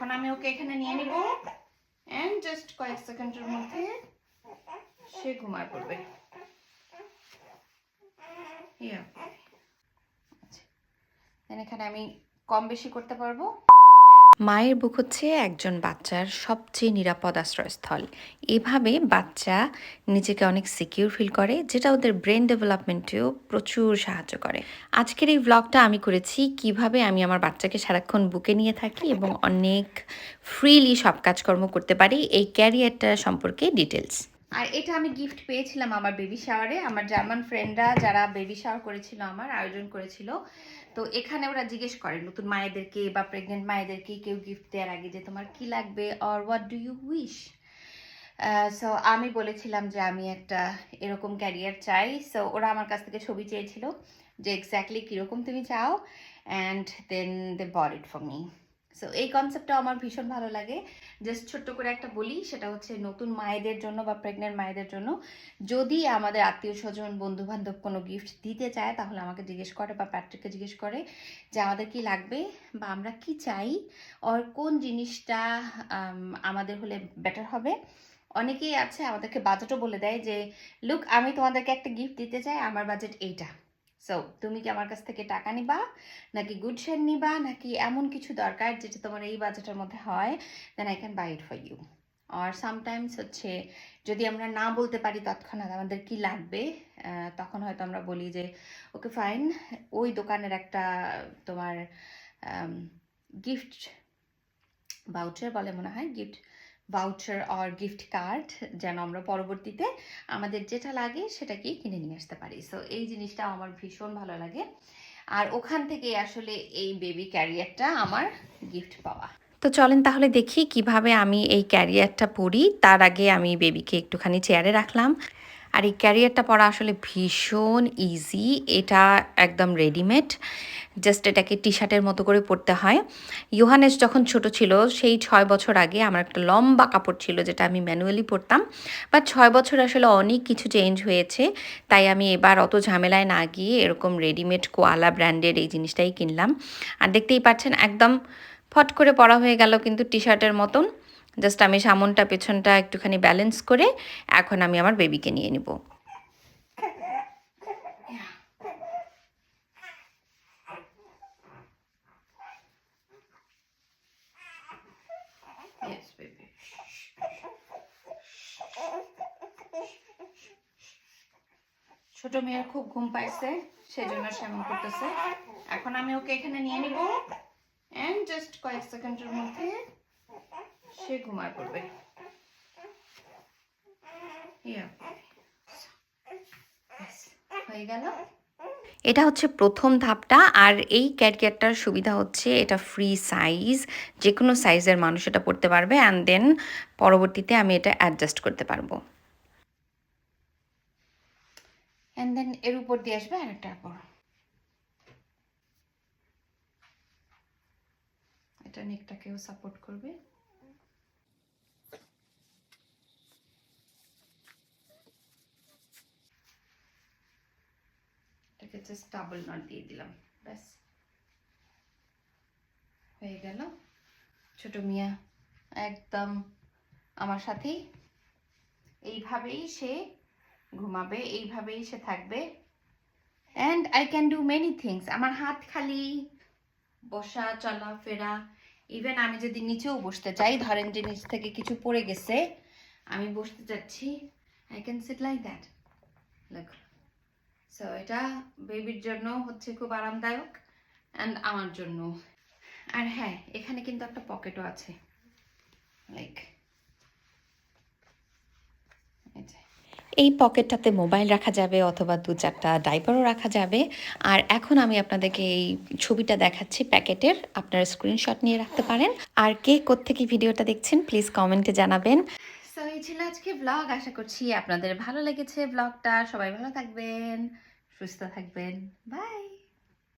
এখন আমি ওকে এখানে নিয়ে নিব। অ্যান্ড জাস্ট কয়েক সেকেন্ডের মধ্যে সে ঘুমায় পড়বে। ইয়া আচ্ছা। এখানে আমি কম বেশি করতে পারব। মায়ের বুক হচ্ছে একজন বাচ্চার সবচেয়ে নিরাপদ আশ্রয়স্থল। এভাবে বাচ্চা নিজেকে অনেক সিকিউর ফিল করে, যেটা ওদের ব্রেন ডেভেলপমেন্টেও প্রচুর সাহায্য করে। আজকের এই ব্লগটা আমি করেছি কীভাবে আমি আমার বাচ্চাকে সারাক্ষণ বুকে নিয়ে থাকি এবং অনেক ফ্রিলি সব কাজকর্ম করতে পারি, এই ক্যারিয়ারটা সম্পর্কে ডিটেলস আর এটা আমি গিফট পেয়েছিলাম আমার বেবি শাওয়ারে আমার জার্মান ফ্রেন্ডরা যারা বেবি শাওয়ার করেছিল, আমার আয়োজন করেছিল তো এখানে ওরা জিজ্ঞেস করে, নতুন মায়েদেরকে বা প্রেগনেন্ট মায়েদেরকে কেউ গিফট দেওয়ার আগে যে তোমার কি লাগবে or what do you wish so আমি বলেছিলাম যে আমি একটা এরকম ক্যারিয়ার চাই। সো ওরা আমার কাছ থেকে ছবি চেয়েছিল যে এক্স্যাক্টলি কীরকম তুমি চাও and then they buy it for me so এই কনসেপ্টটা আমার ভীষণ ভালো লাগে। জাস্ট ছোট্ট করে একটা বলি, সেটা হচ্ছে নতুন মায়েদের জন্য বা প্রেগনেন্ট মায়েদের জন্য যদি আমাদের আত্মীয় স্বজন বন্ধু বান্ধব কোনো গিফট দিতে চায়, তাহলে আমাকে জিজ্ঞেস করে বা প্যাট্রিককে জিজ্ঞেস করে যে আমাদের কি লাগবে বা আমরা কি চাই আর কোন জিনিসটা আমাদের হলে বেটার হবে। অনেকেই আছে আমাদেরকে বাজেটও বলে দেয় যে লুক আমি তোমাদেরকে একটা গিফট দিতে চাই, আমার বাজেট এইটা। সো তুমি কি আমার কাছ থেকে টাকা নিবা? নাকি গুড শেয়ার নিবা? নাকি এমন কিছু দরকার যেটা তোমার এই বাজেটের মধ্যে হয়? Then I can buy it for you R sometimes হচ্ছে, যদি আমরা না বলতে পারি তৎক্ষণাৎ আমাদের কি লাগবে? তখন হয়তো আমরা বলি যে ওকে ফাইন ওই দোকানের একটা তোমার গিফট ভাউচার বলে মনে হয় গিফট ভাউচার আর গিফট কার্ড যেন আমরা পরবর্তীতে আমাদের যেটা লাগে সেটাকেই কিনে নিয়ে আসতে পারি। সো এই জিনিসটা আমার ভীষণ ভালো লাগে। আর ওখান থেকে আসলে এই বেবি ক্যারিয়ারটা আমার গিফট পাওয়া। তো চলেন তাহলে দেখি কীভাবে আমি এই ক্যারিয়ারটা পড়ি তার আগে আমি বেবিকে একটুখানি চেয়ারে রাখলাম। আর এই ক্যারিয়ারটা পরা আসলে ভীষণ ইজি এটা একদম রেডিমেড জাস্ট এটাকে টি শার্টের মতো করে পরতে হয়। ইউহানেস যখন ছোট ছিল, সেই ছয় বছর আগে আমার একটা লম্বা কাপড় ছিল, যেটা আমি ম্যানুয়ালি পরতাম বাট ছয় বছর আসলে অনেক কিছু চেঞ্জ হয়েছে, তাই আমি এবার অত ঝামেলায় না গিয়ে এরকম রেডিমেড কোয়ালা ব্র্যান্ডের এই জিনিসটাই কিনলাম। আর দেখতেই পাচ্ছেন, একদম ফট করে পরা হয়ে গেল কিন্তু টি শার্টের মতন। জাস্ট আমি সামনটা, পেছনটা একটুখানি ব্যালেন্স করে এখন আমি আমার বেবিকে নিয়ে নিব। ছোট মেয়ের খুব ঘুম পাইছে, সেজন্য সে এমন করতেছে। এখন আমি ওকে এখানে নিয়ে নিব। এন্ড জাস্ট কয়েক সেকেন্ডের মধ্যে সে ঘুমায় পড়বে। হয়ে গেল। এটা হচ্ছে প্রথম ধাপটা, আর এই ক্যারিয়ারটার সুবিধা হচ্ছে এটা ফ্রি সাইজ যে কোনো সাইজের মানুষ এটা পড়তে পারবে অ্যান্ড দেন পরবর্তীতে আমি এটা অ্যাডজাস্ট করতে পারব। অ্যান্ড দেন এর উপর দিয়ে আসবে আরেকটা কাপড় এটা নেকটাকেও সাপোর্ট করবে এটাকে জাস্ট ডাবল নট দিয়ে দিলাম, ব্যাস। হয়ে গেল। ছোট মিয়া, একদম আমার সাথেই। এইভাবেই সে ঘুমাবে, এইভাবেই সে থাকবে। And I can do many things আমার হাত খালি, বসা চলাফেরা ইভেন আমি যদি নিচেও বসতে চাই, ধরেন যে নিচ থেকে কিছু পড়ে গেছে, আমি বসতে চাচ্ছি। I can sit like that like so এটা বেবির জন্য হচ্ছে খুব আরামদায়ক অ্যান্ড আমার জন্য আর হ্যাঁ এখানে কিন্তু একটা পকেটও আছে। লাইক এই পকেটটাতে মোবাইল রাখা যাবে অথবা দু চারটা ডাইপারও রাখা যাবে। আর এখন আমি আপনাদেরকে এই ছবিটা দেখাচ্ছি প্যাকেটের। আপনারা স্ক্রিনশট নিয়ে রাখতে পারেন। আর কে কোত্থেকে ভিডিওটা দেখছেন প্লিজ কমেন্টে জানাবেন। সো এই ছিল আজকে ব্লগ আশা করছি আপনাদের ভালো লেগেছে ব্লগটা সবাই ভালো থাকবেন, সুস্থ থাকবেন। বাই